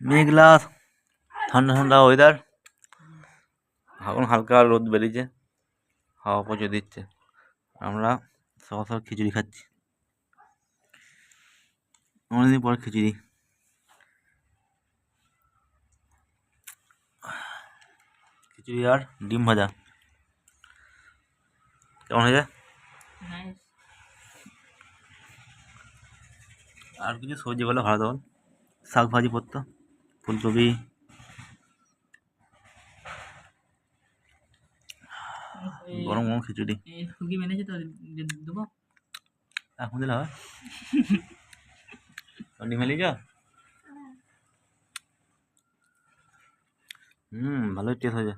মেঘলা ঠান্ডা ঠান্ডা ওয়েদার এখন হালকা রোদ বেরিয়েছে হাওয়া প্রচুর দিচ্ছে। আমরা সকাল সকাল খিচুড়ি খাচ্ছি। অনেকদিন পর খিচুড়ি। খিচুড়ি আর ডিম ভাজা। কেমন হয়েছে? আর কিছু সবজি বলে ভালো বল শাক ভাজি করতো ফুলকপি। গরম গরম খিচুড়ি। তো দেবো। এখন দিলে হবে? ডিম যা? হুম ভালোই টেস্ট হয়েছে।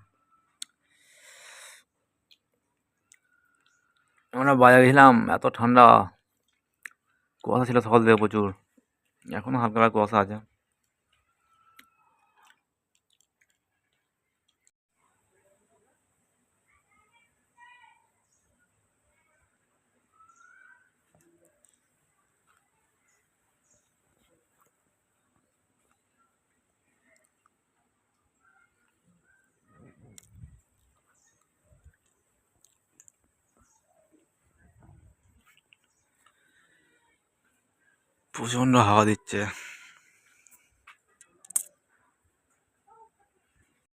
আমরা বাজারে গেছিলাম এত ঠান্ডা। কুয়াশা ছিল সকাল থেকে প্রচুর। এখনও হালকা কুয়াশা আছে। প্রচণ্ড হাওয়া দিচ্ছে।